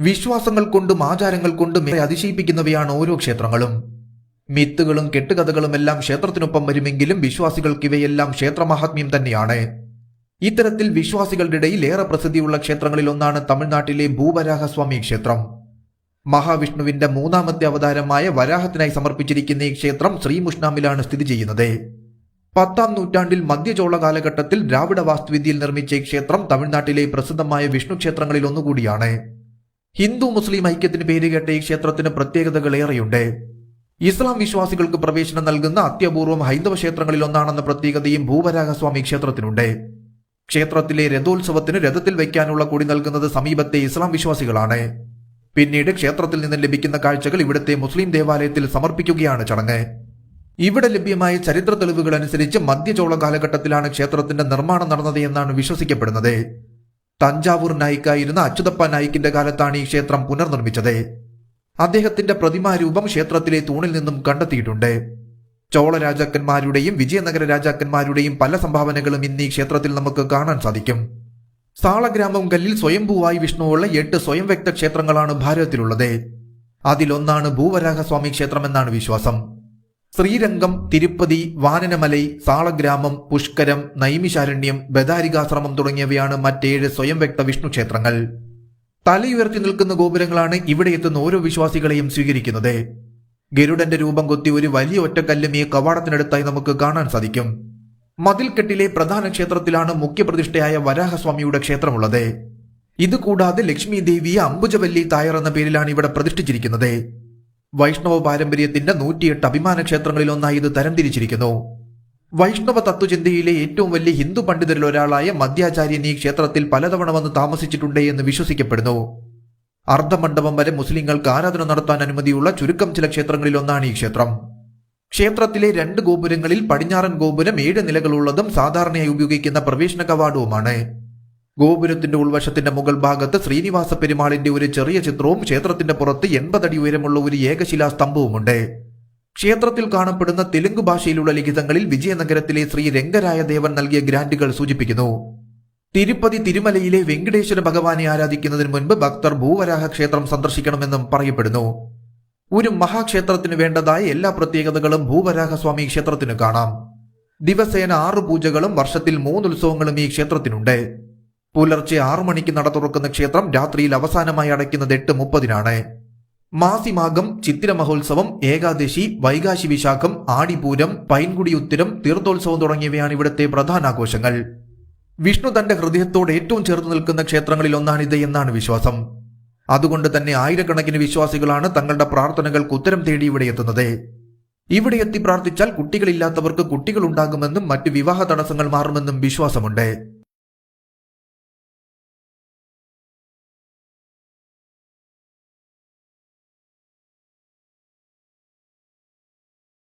വിശ്വാസങ്ങൾ കൊണ്ടും ആചാരങ്ങൾ കൊണ്ടും അതിശയിപ്പിക്കുന്നവയാണ് ഓരോ ക്ഷേത്രങ്ങളും. മിത്തുകളും കെട്ടുകഥകളും എല്ലാം ക്ഷേത്രത്തിനൊപ്പം വരുമെങ്കിലും വിശ്വാസികൾക്ക് ഇവയെല്ലാം ക്ഷേത്രമാഹാത്മ്യം തന്നെയാണ്. ഇത്തരത്തിൽ വിശ്വാസികളുടെ ഇടയിൽ ഏറെ പ്രസിദ്ധിയുള്ള ക്ഷേത്രങ്ങളിൽ ഒന്നാണ് തമിഴ്നാട്ടിലെ ഭൂവരാഹസ്വാമി ക്ഷേത്രം. മഹാവിഷ്ണുവിന്റെ മൂന്നാമത്തെ അവതാരമായ വരാഹത്തിനായി സമർപ്പിച്ചിരിക്കുന്ന ഈ ക്ഷേത്രം ശ്രീമുഷ്ണാമിലാണ് സ്ഥിതി ചെയ്യുന്നത്. പത്താം നൂറ്റാണ്ടിൽ മധ്യചോള കാലഘട്ടത്തിൽ ദ്രാവിഡ വാസ്തുവിദ്യയിൽ നിർമ്മിച്ച ഈ ക്ഷേത്രം തമിഴ്നാട്ടിലെ പ്രസിദ്ധമായ വിഷ്ണു ക്ഷേത്രങ്ങളിൽ ഒന്നുകൂടിയാണ്. ഹിന്ദു മുസ്ലിം ഐക്യത്തിന് പേരുകേട്ട ഈ ക്ഷേത്രത്തിന് പ്രത്യേകതകൾ ഏറെയുണ്ട്. ഇസ്ലാം വിശ്വാസികൾക്ക് പ്രവേശനം നൽകുന്ന അത്യപൂർവം ഹൈന്ദവ ക്ഷേത്രങ്ങളിൽ ഒന്നാണെന്ന പ്രത്യേകതയും ഭൂവരാഗസ്വാമി ക്ഷേത്രത്തിനുണ്ട്. ക്ഷേത്രത്തിലെ രഥോത്സവത്തിന് രഥത്തിൽ വയ്ക്കാനുള്ള കൊടി നൽകുന്നത് സമീപത്തെ ഇസ്ലാം വിശ്വാസികളാണ്. പിന്നീട് ക്ഷേത്രത്തിൽ നിന്ന് ലഭിക്കുന്ന കാഴ്ചകൾ ഇവിടുത്തെ മുസ്ലിം ദേവാലയത്തിൽ സമർപ്പിക്കുകയാണ് ചടങ്ങ്. ഇവിടെ ലഭ്യമായ ചരിത്ര തെളിവുകൾ അനുസരിച്ച് മധ്യചോള കാലഘട്ടത്തിലാണ് ക്ഷേത്രത്തിന്റെ നിർമ്മാണം നടന്നത് എന്നാണ് വിശ്വസിക്കപ്പെടുന്നത്. തഞ്ചാവൂർ നായിക്കായിരുന്ന അച്യുതപ്പ നായിക്കിന്റെ കാലത്താണ് ഈ ക്ഷേത്രം പുനർനിർമ്മിച്ചത്. അദ്ദേഹത്തിന്റെ പ്രതിമാരൂപം ക്ഷേത്രത്തിലെ തൂണിൽ നിന്നും കണ്ടെത്തിയിട്ടുണ്ട്. ചോള രാജാക്കന്മാരുടെയും വിജയനഗര രാജാക്കന്മാരുടെയും പല സംഭാവനകളും ഇന്ന് ഈ ക്ഷേത്രത്തിൽ നമുക്ക് കാണാൻ സാധിക്കും. സാളഗ്രാമം കല്ലിൽ സ്വയംഭൂവായി വിഷ്ണുവുള്ള എട്ട് സ്വയം വ്യക്ത ക്ഷേത്രങ്ങളാണ് ഭാരതത്തിലുള്ളത്. അതിലൊന്നാണ് ഭൂവരാഹസ്വാമി ക്ഷേത്രമെന്നാണ് വിശ്വാസം. ശ്രീരംഗം തിരുപ്പതി വാനനമലൈ സാളഗ്രാമം പുഷ്കരം നൈമിശാരണ്യം ബദാരികാശ്രമം തുടങ്ങിയവയാണ് മറ്റേഴ് സ്വയം വ്യക്ത വിഷ്ണു ക്ഷേത്രങ്ങൾ. തലയുയർത്തി നിൽക്കുന്ന ഗോപുരങ്ങളാണ് ഇവിടെ എത്തുന്ന ഓരോ വിശ്വാസികളെയും സ്വീകരിക്കുന്നത്. ഗരുഡന്റെ രൂപം കൊത്തി ഒരു വലിയ ഒറ്റക്കല്ലും ഈ കവാടത്തിനടുത്തായി നമുക്ക് കാണാൻ സാധിക്കും. മതിൽക്കെട്ടിലെ പ്രധാന ക്ഷേത്രത്തിലാണ് മുഖ്യപ്രതിഷ്ഠയായ വരാഹസ്വാമിയുടെ ക്ഷേത്രമുള്ളത്. ഇതുകൂടാതെ ലക്ഷ്മി ദേവിയെ അംബുജവല്ലി തായർ എന്ന പേരിലാണ് ഇവിടെ പ്രതിഷ്ഠിച്ചിരിക്കുന്നത്. വൈഷ്ണവ പാരമ്പര്യത്തിന്റെ നൂറ്റിയെട്ട് അഭിമാന ക്ഷേത്രങ്ങളിൽ ഒന്നായി ഇത് തരംതിരിച്ചിരിക്കുന്നു. വൈഷ്ണവ തത്വചിന്തയിലെ ഏറ്റവും വലിയ ഹിന്ദു പണ്ഡിതരിൽ ഒരാളായ മധ്യാചാര്യൻ ഈ ക്ഷേത്രത്തിൽ പലതവണ വന്ന് താമസിച്ചിട്ടുണ്ട് എന്ന് വിശ്വസിക്കപ്പെടുന്നു. അർദ്ധമണ്ഡപം വരെ മുസ്ലിങ്ങൾക്ക് ആരാധന നടത്താൻ അനുമതിയുള്ള ചുരുക്കം ചില ക്ഷേത്രങ്ങളിൽ ഒന്നാണ് ഈ ക്ഷേത്രം. ക്ഷേത്രത്തിലെ രണ്ട് ഗോപുരങ്ങളിൽ പടിഞ്ഞാറൻ ഗോപുരം ഏഴ് നിലകളുള്ളതും സാധാരണയായി ഉപയോഗിക്കുന്ന പ്രവേശന കവാടവുമാണ്. ഗോപുരത്തിന്റെ ഉൾവശത്തിന്റെ മുകൾ ഭാഗത്ത് ശ്രീനിവാസ പെരുമാളിന്റെ ഒരു ചെറിയ ചിത്രവും ക്ഷേത്രത്തിന്റെ പുറത്ത് എൺപതടി ഉയരമുള്ള ഒരു ഏകശിലാ സ്തംഭവുമുണ്ട്. ക്ഷേത്രത്തിൽ കാണപ്പെടുന്ന തെലുങ്ക് ഭാഷയിലുള്ള ലിഖിതങ്ങളിൽ വിജയനഗരത്തിലെ ശ്രീ രംഗരായ ദേവൻ നൽകിയ ഗ്രാന്റുകൾ സൂചിപ്പിക്കുന്നു. തിരുപ്പതി തിരുമലയിലെ വെങ്കടേശ്വര ഭഗവാനെ ആരാധിക്കുന്നതിന് മുൻപ് ഭക്തർ ഭൂവരാഹ ക്ഷേത്രം സന്ദർശിക്കണമെന്നും പറയപ്പെടുന്നു. ഒരു മഹാക്ഷേത്രത്തിന് വേണ്ടതായ എല്ലാ പ്രത്യേകതകളും ഭൂവരാഹസ്വാമി ക്ഷേത്രത്തിന് കാണാം. ദിവസേന ആറ് പൂജകളും വർഷത്തിൽ മൂന്ന് ഉത്സവങ്ങളും ഈ ക്ഷേത്രത്തിനുണ്ട്. പുലർച്ചെ ആറു മണിക്ക് നട തുറക്കുന്ന ക്ഷേത്രം രാത്രിയിൽ അവസാനമായി അടയ്ക്കുന്നത് എട്ട് മുപ്പതിനാണ്. മാസിമാകം ചിത്തിര മഹോത്സവം ഏകാദശി വൈകാശി വിശാഖം ആടിപൂരം പൈൻകുടി ഉത്തിരം തീർത്ഥോത്സവം തുടങ്ങിയവയാണ് ഇവിടുത്തെ പ്രധാന ആഘോഷങ്ങൾ. വിഷ്ണു തന്റെ ഹൃദയത്തോട് ഏറ്റവും ചേർന്ന് നിൽക്കുന്ന ക്ഷേത്രങ്ങളിൽ ഒന്നാണിത് എന്നാണ് വിശ്വാസം. അതുകൊണ്ട് തന്നെ ആയിരക്കണക്കിന് വിശ്വാസികളാണ് തങ്ങളുടെ പ്രാർത്ഥനകൾക്ക് ഉത്തരം തേടി ഇവിടെ എത്തുന്നത്. ഇവിടെ എത്തി പ്രാർത്ഥിച്ചാൽ കുട്ടികളില്ലാത്തവർക്ക് കുട്ടികൾ ഉണ്ടാകുമെന്നും മറ്റ് വിവാഹ തടസ്സങ്ങൾ മാറുമെന്നും വിശ്വാസമുണ്ട്.